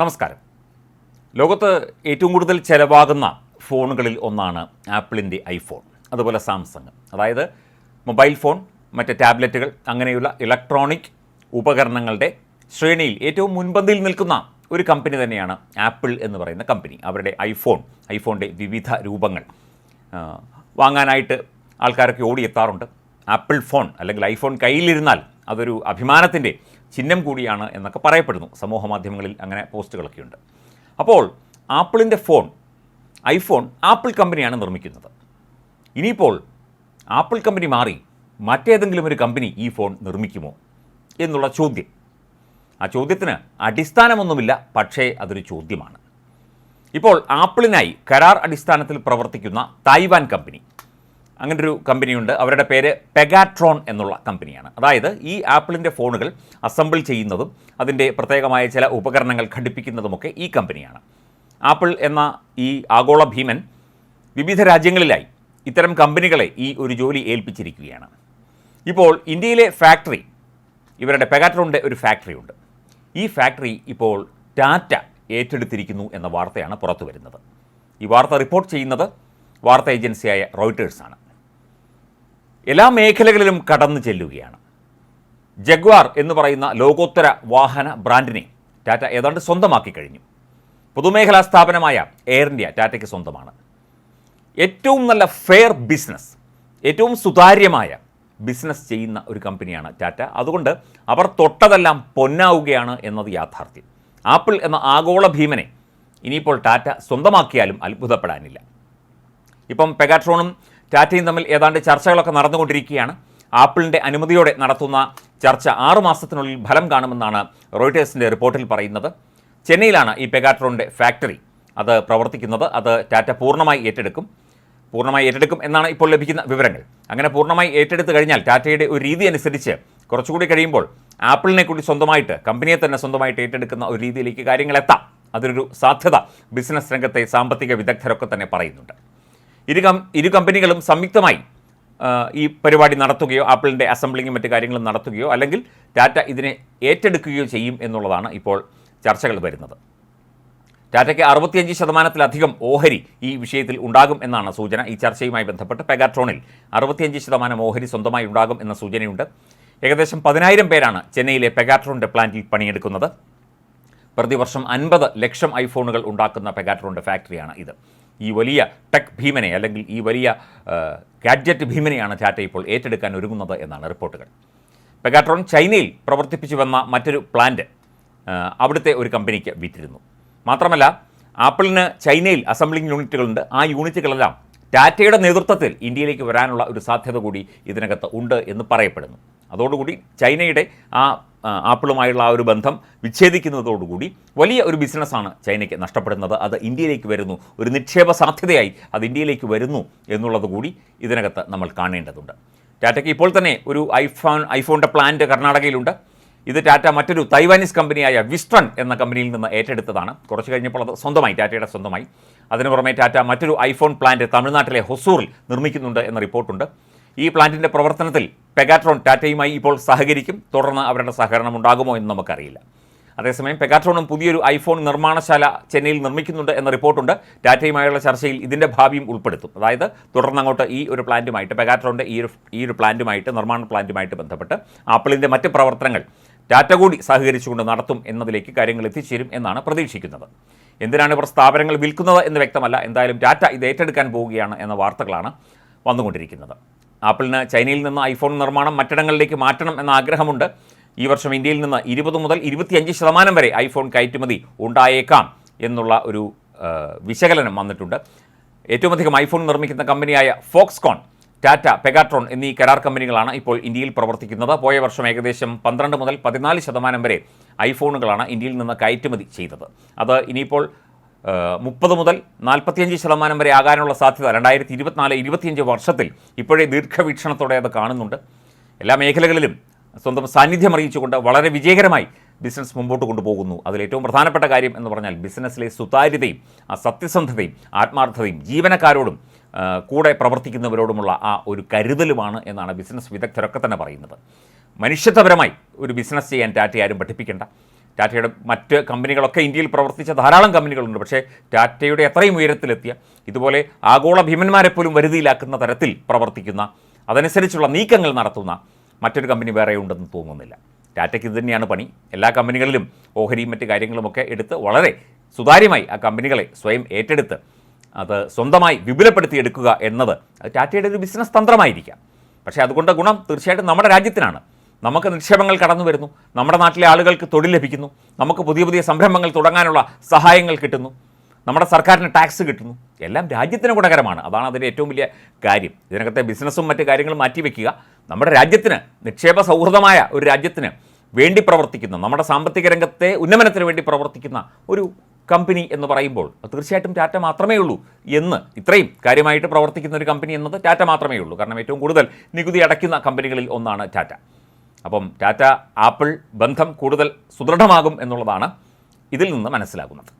നമസ്കാരം. ലോകത്ത് ഏറ്റവും കൂടുതൽ ചിലവാകുന്ന ഫോണുകളിൽ ഒന്നാണ് ആപ്പിളിന്റെ ഐഫോൺ അതുപോലെ സാംസങ്. അതായത് മൊബൈൽ ഫോൺ മറ്റ് ടാബ്ലറ്റുകൾ അങ്ങനെയുള്ള ഇലക്ട്രോണിക് ഉപകരണങ്ങളുടെ ശ്രേണിയിൽ ഏറ്റവും മുൻപന്തിയിൽ നിൽക്കുന്ന ഒരു കമ്പനി തന്നെയാണ് ആപ്പിൾ എന്ന് പറയുന്ന കമ്പനി. അവരുടെ ഐഫോൺ ഐഫോണിന്റെ വിവിധ രൂപങ്ങൾ വാങ്ങാനായിട്ട് ആൾക്കാരൊക്കെ ഓടിയെത്താറുണ്ട്. ആപ്പിൾ ഫോൺ അല്ലെങ്കിൽ ഐഫോൺ കയ്യിലിരുന്നാൽ അതൊരു അഭിമാനത്തിന്റെ ചിഹ്നം കൂടിയാണ് എന്നൊക്കെ പറയപ്പെടുന്നു. സമൂഹ മാധ്യമങ്ങളിൽ അങ്ങനെ പോസ്റ്റുകളൊക്കെയുണ്ട്. അപ്പോൾ ആപ്പിളിന്റെ ഫോൺ ഐഫോൺ ആപ്പിൾ കമ്പനിയാണ് നിർമ്മിക്കുന്നത്. ഇനിയിപ്പോൾ ആപ്പിൾ കമ്പനി മാറി മറ്റേതെങ്കിലും ഒരു കമ്പനി ഈ ഫോൺ നിർമ്മിക്കുമോ എന്നുള്ള ചോദ്യം. ആ ചോദ്യത്തിന് അടിസ്ഥാനമൊന്നുമില്ല പക്ഷേ അതൊരു ചോദ്യമാണ്. ഇപ്പോൾ ആപ്പിളിനായി കരാർ അടിസ്ഥാനത്തിൽ പ്രവർത്തിക്കുന്ന തായ്വാൻ കമ്പനി അങ്ങനെ ഒരു കമ്പനിയുണ്ട്. അവരുടെ പേര് പെഗാട്രോൺ എന്നുള്ള കമ്പനിയാണ്. അതായത് ഈ ആപ്പിളിന്റെ ഫോണുകൾ അസംബിൾ ചെയ്യുന്നതും അതിന്റെ പ്രത്യേകമായ ചില ഉപകരണങ്ങൾ ഘടിപ്പിക്കുന്നതുമൊക്കെ ഈ കമ്പനിയാണ്. ആപ്പിൾ എന്ന ഈ ആഗോള ഭീമൻ വിവിധ രാജ്യങ്ങളിലായി ഇത്തരം കമ്പനികളെ ഈ ഒരു ജോലി ഏൽപ്പിച്ചിരിക്കുകയാണ്. ഇപ്പോൾ ഇന്ത്യയിലെ ഫാക്ടറി ഇവരുടെ പെഗാട്രോണിന്റെ ഒരു ഫാക്ടറി ഉണ്ട്. ഈ ഫാക്ടറി ഇപ്പോൾ ടാറ്റ ഏറ്റെടുത്തിരിക്കുന്നു എന്ന വാർത്തയാണ് പുറത്തു വരുന്നത് ഈ വാർത്ത റിപ്പോർട്ട് ചെയ്യുന്നത് വാർത്താ ഏജൻസിയായ റോയിട്ടേഴ്സാണ് എല്ലാ മേഖലകളിലും കടന്നു ചെല്ലുകയാണ്. ജഗ്വാർ എന്ന് പറയുന്ന ലോകോത്തര വാഹന ബ്രാൻഡിനെ ടാറ്റ ഏതാണ്ട് സ്വന്തമാക്കി കഴിഞ്ഞു. പൊതുമേഖലാ സ്ഥാപനമായ എയർ ഇന്ത്യ ടാറ്റയ്ക്ക് സ്വന്തമാണ്. ഏറ്റവും നല്ല ഫെയർ ബിസിനസ് ഏറ്റവും സുതാര്യമായ ബിസിനസ് ചെയ്യുന്ന ഒരു കമ്പനിയാണ് ടാറ്റ. അതുകൊണ്ട് അവർ തൊട്ടതെല്ലാം പൊന്നാവുകയാണ് എന്നത് യാഥാർത്ഥ്യം. ആപ്പിൾ എന്ന ആഗോള ഭീമനെ ഇനിയിപ്പോൾ ടാറ്റ സ്വന്തമാക്കിയാലും അത്ഭുതപ്പെടാനില്ല. ഇപ്പം പെഗാട്രോണും ടാറ്റയും തമ്മിൽ ഏതാണ്ട് ചർച്ചകളൊക്കെ നടന്നുകൊണ്ടിരിക്കുകയാണ്. ആപ്പിളിന്റെ അനുമതിയോടെ നടത്തുന്ന ചർച്ച ആറുമാസത്തിനുള്ളിൽ ഫലം കാണുമെന്നാണ് റോയിട്ടേഴ്സിന്റെ റിപ്പോർട്ടിൽ പറയുന്നത്. ചെന്നൈയിലാണ് ഈ പെഗാട്രോണിന്റെ ഫാക്ടറി. അത് പ്രവർത്തിക്കുന്നത്. അത് ടാറ്റ പൂർണമായി ഏറ്റെടുക്കും. പൂർണമായി ഏറ്റെടുക്കും എന്നാണ് ഇപ്പോൾ ലഭിക്കുന്ന വിവരങ്ങൾ. അങ്ങനെ പൂർണമായി ഏറ്റെടുത്ത് കഴിഞ്ഞാൽ ടാറ്റയുടെ ഒരു രീതി അനുസരിച്ച് കുറച്ചുകൂടി കഴിയുമ്പോൾ ആപ്പിളിനെ കൂടി സ്വന്തമായിട്ട് കമ്പനിയെ തന്നെ സ്വന്തമായിട്ട് ഏറ്റെടുക്കുന്ന ഒരു രീതിയിലേക്ക് കാര്യങ്ങൾ എത്താം. അതിനൊരു സാധ്യത. ബിസിനസ് രംഗത്തെ സാമ്പത്തിക വിദഗ്ധരൊക്കെ തന്നെ പറയുന്നുണ്ട്. ഇരു കം ഇരു കമ്പനികളും സംയുക്തമായി ഈ പരിപാടി നടത്തുകയോ ആപ്പിളിന്റെ അസംബ്ലിങ്ങും മറ്റു കാര്യങ്ങളും നടത്തുകയോ അല്ലെങ്കിൽ ടാറ്റ ഇതിനെ ഏറ്റെടുക്കുകയോ ചെയ്യും എന്നുള്ളതാണ് ഇപ്പോൾ ചർച്ചകൾ വരുന്നത്. ടാറ്റയ്ക്ക് അറുപത്തിയഞ്ച് ശതമാനത്തിലധികം ഓഹരി ഈ വിഷയത്തിൽ ഉണ്ടാകും എന്നാണ് സൂചന. ഈ ചർച്ചയുമായി ബന്ധപ്പെട്ട് പെഗാട്രോണിൽ അറുപത്തിയഞ്ച് ശതമാനം ഓഹരി സ്വന്തമായി ഉണ്ടാകും എന്ന സൂചനയുണ്ട്. ഏകദേശം പതിനായിരം പേരാണ് ചെന്നൈയിലെ പെഗാട്രോണിന്റെ പ്ലാന്റിൽ പണിയെടുക്കുന്നത്. പ്രതിവർഷം അൻപത് ലക്ഷം ഐഫോണുകൾ ഉണ്ടാക്കുന്ന പെഗാട്രോണിന്റെ ഫാക്ടറിയാണ് ഇത്. ഈ വലിയ ടെക് ഭീമനെ അല്ലെങ്കിൽ ഈ വലിയ ഗാഡ്ജറ്റ് ഭീമനെയാണ് ടാറ്റ ഇപ്പോൾ ഏറ്റെടുക്കാൻ ഒരുങ്ങുന്നത് എന്നാണ് റിപ്പോർട്ടുകൾ. പെഗാട്രോൺ ചൈനയിൽ പ്രവർത്തിപ്പിച്ചു വന്ന മറ്റൊരു പ്ലാന്റ് അവിടുത്തെ ഒരു കമ്പനിക്ക് വിറ്റിരുന്നു. മാത്രമല്ല ആപ്പിളിന് ചൈനയിൽ അസംബ്ലിംഗ് യൂണിറ്റുകളുണ്ട് ആ യൂണിറ്റുകളെല്ലാം ടാറ്റയുടെ നേതൃത്വത്തിൽ ഇന്ത്യയിലേക്ക് വരാനുള്ള ഒരു സാധ്യത കൂടി ഇതിനകത്ത് ഉണ്ട് എന്ന് പറയപ്പെടുന്നു. അതോടുകൂടി ചൈനയുടെ ആ, ആപ്പിളുമായുള്ള ആ ഒരു ബന്ധം വിച്ഛേദിക്കുന്നതോടുകൂടി വലിയ ഒരു ബിസിനസ്സാണ് ചൈനയ്ക്ക് നഷ്ടപ്പെടുന്നത്. അത് ഇന്ത്യയിലേക്ക് വരുന്നു. ഒരു നിക്ഷേപ സാധ്യതയായി അത് ഇന്ത്യയിലേക്ക് വരുന്നു എന്നുള്ളത് കൂടി ഇതിനകത്ത് നമ്മൾ കാണേണ്ടതുണ്ട്. ടാറ്റയ്ക്ക് ഇപ്പോൾ തന്നെ ഒരു ഐഫോൺ ഐഫോണിന്റെ പ്ലാന്റ് കർണാടകയിലുണ്ട്. ഇത് ടാറ്റ മറ്റൊരു തൈവാനീസ് കമ്പനിയായ വിസ്ട്രൺ എന്ന കമ്പനിയിൽ നിന്ന് ഏറ്റെടുത്തതാണ്. കുറച്ച് കഴിഞ്ഞപ്പോൾ അത് സ്വന്തമായി ടാറ്റയുടെ സ്വന്തമായി. അതിനു പുറമെ ടാറ്റ മറ്റൊരു ഐഫോൺ പ്ലാന്റ് തമിഴ്നാട്ടിലെ ഹൊസൂറിൽ നിർമ്മിക്കുന്നുണ്ട് എന്ന റിപ്പോർട്ടുണ്ട്. ഈ പ്ലാന്റിന്റെ പ്രവർത്തനത്തിൽ പെഗാട്രോൺ ടാറ്റയുമായി ഇപ്പോൾ സഹകരിക്കും. തുടർന്ന് അവരുടെ സഹകരണം ഉണ്ടാകുമോ എന്ന് നമുക്കറിയില്ല. അതേസമയം പെഗാട്രോണും പുതിയൊരു ഐഫോൺ നിർമ്മാണശാല ചെന്നൈയിൽ നിർമ്മിക്കുന്നുണ്ട് എന്ന റിപ്പോർട്ടുണ്ട്. ടാറ്റയുമായുള്ള ചർച്ചയിൽ ഇതിന്റെ ഭാവിയും ഉൾപ്പെടുത്തും. അതായത് തുടർന്ന് അങ്ങോട്ട് ഈ ഒരു പ്ലാന്റുമായിട്ട് പെഗാട്രോണിന്റെ ഈ ഒരു ഈ ഒരു പ്ലാന്റുമായിട്ട് നിർമ്മാണ പ്ലാന്റുമായിട്ട് ബന്ധപ്പെട്ട് ആപ്പിളിന്റെ മറ്റ് പ്രവർത്തനങ്ങൾ ടാറ്റ കൂടി സഹകരിച്ചുകൊണ്ട് നടത്തും എന്നതിലേക്ക് കാര്യങ്ങൾ എത്തിച്ചേരും എന്നാണ് പ്രതീക്ഷിക്കുന്നത്. എന്തിനാണ് ഇവർ സ്ഥാപനങ്ങൾ വിൽക്കുന്നത് എന്ന് വ്യക്തമല്ല. എന്തായാലും ടാറ്റ ഇത് ഏറ്റെടുക്കാൻ പോവുകയാണ് എന്ന വാർത്തകളാണ് വന്നുകൊണ്ടിരിക്കുന്നത്. ആപ്പിളിന് ചൈനയിൽ നിന്ന് ഐഫോൺ നിർമ്മാണം മറ്റിടങ്ങളിലേക്ക് മാറ്റണം എന്ന ആഗ്രഹമുണ്ട്. ഈ വർഷം ഇന്ത്യയിൽ നിന്ന് ഇരുപത് മുതൽ ഇരുപത്തിയഞ്ച് ശതമാനം വരെ ഐഫോൺ കയറ്റുമതി ഉണ്ടായേക്കാം എന്നുള്ള ഒരു വിശകലനം വന്നിട്ടുണ്ട്. ഏറ്റവും അധികം ഐഫോൺ നിർമ്മിക്കുന്ന കമ്പനിയായ ഫോക്സ്കോൺ ടാറ്റ പെഗാട്രോൺ എന്നീ കരാർ കമ്പനികളാണ് ഇപ്പോൾ ഇന്ത്യയിൽ പ്രവർത്തിക്കുന്നത്. പോയ വർഷം ഏകദേശം പന്ത്രണ്ട് മുതൽ പതിനാല് ശതമാനം വരെ ഐഫോണുകളാണ് ഇന്ത്യയിൽ നിന്ന് കയറ്റുമതി ചെയ്തത്. അത് ഇനിയിപ്പോൾ മുപ്പത് മുതൽ നാൽപ്പത്തിയഞ്ച് ശതമാനം വരെ ആകാനുള്ള സാധ്യത രണ്ടായിരത്തി ഇരുപത്തിനാല് ഇരുപത്തിയഞ്ച് വർഷത്തിൽ ഇപ്പോഴേ ദീർഘവീക്ഷണത്തോടെ അത് കാണുന്നുണ്ട്. എല്ലാ മേഖലകളിലും സ്വന്തം സാന്നിധ്യം അറിയിച്ചുകൊണ്ട് വളരെ വിജയകരമായി ബിസിനസ് മുമ്പോട്ട് കൊണ്ടുപോകുന്നു. അതിൽ ഏറ്റവും പ്രധാനപ്പെട്ട കാര്യം എന്ന് പറഞ്ഞാൽ ബിസിനസ്സിലെ സുതാര്യതയും ആ സത്യസന്ധതയും ആത്മാർത്ഥതയും ജീവനക്കാരോടും കൂടെ പ്രവർത്തിക്കുന്നവരോടുമുള്ള ആ ഒരു കരുതലുമാണ് എന്നാണ് ബിസിനസ് വിദഗ്ധരൊക്കെ തന്നെ പറയുന്നത്. മനുഷ്യത്വപരമായി ഒരു ബിസിനസ് ചെയ്യാൻ ടാറ്റ ആരും പഠിപ്പിക്കേണ്ട. ടാറ്റയുടെ മറ്റ് കമ്പനികളൊക്കെ ഇന്ത്യയിൽ പ്രവർത്തിച്ച ധാരാളം കമ്പനികളുണ്ട്. പക്ഷേ ടാറ്റയുടെ എത്രയും ഉയരത്തിലെത്തിയ ഇതുപോലെ ആഗോള ഭീമന്മാരെ പോലും വരുതിയിലാക്കുന്ന തരത്തിൽ പ്രവർത്തിക്കുന്ന അതനുസരിച്ചുള്ള നീക്കങ്ങൾ നടത്തുന്ന മറ്റൊരു കമ്പനി വേറെ ഉണ്ടെന്ന് തോന്നുന്നില്ല. ടാറ്റയ്ക്ക് ഇത് തന്നെയാണ് പണി. എല്ലാ കമ്പനികളിലും ഓഹരിയും മറ്റ് കാര്യങ്ങളുമൊക്കെ എടുത്ത് വളരെ സുതാര്യമായി ആ കമ്പനികളെ സ്വയം ഏറ്റെടുത്ത് അത് സ്വന്തമായി വിപുലപ്പെടുത്തി എടുക്കുക എന്നത് ടാറ്റയുടെ ഒരു ബിസിനസ് തന്ത്രമായിരിക്കാം. പക്ഷേ അതുകൊണ്ട് ഗുണം തീർച്ചയായിട്ടും നമ്മുടെ രാജ്യത്തിനാണ്. നമുക്ക് നിക്ഷേപങ്ങൾ കടന്നു വരുന്നു. നമ്മുടെ നാട്ടിലെ ആളുകൾക്ക് തൊഴിൽ ലഭിക്കുന്നു. നമുക്ക് പുതിയ പുതിയ സംരംഭങ്ങൾ തുടങ്ങാനുള്ള സഹായങ്ങൾ കിട്ടുന്നു. നമ്മുടെ സർക്കാരിന് ടാക്സ് കിട്ടുന്നു. എല്ലാം രാജ്യത്തിന് ഗുണകരമാണ്. അതാണ് അതിന്റെ ഏറ്റവും വലിയ കാര്യം. ഇതിനകത്തെ ബിസിനസ്സും മറ്റു കാര്യങ്ങളും മാറ്റിവെക്കുക നമ്മുടെ രാജ്യത്തിന് നിക്ഷേപ സൗഹൃദമായ ഒരു രാജ്യത്തിന് വേണ്ടി പ്രവർത്തിക്കുന്ന നമ്മുടെ സാമ്പത്തിക രംഗത്തെ ഉന്നമനത്തിന് വേണ്ടി പ്രവർത്തിക്കുന്ന ഒരു കമ്പനി എന്ന് പറയുമ്പോൾ തീർച്ചയായിട്ടും ടാറ്റ മാത്രമേ ഉള്ളൂ എന്ന് ഇത്രയും കാര്യമായിട്ട് പ്രവർത്തിക്കുന്ന ഒരു കമ്പനി എന്നത് ടാറ്റ മാത്രമേ ഉള്ളൂ. കാരണം ഏറ്റവും കൂടുതൽ നികുതി അടയ്ക്കുന്ന കമ്പനികളിൽ ഒന്നാണ് ടാറ്റ. അപ്പം ടാറ്റ ആപ്പിൾ ബന്ധം കൂടുതൽ സുദൃഢമാകും എന്നുള്ളതാണ് ഇതിൽ നിന്ന് മനസ്സിലാകുന്നത്.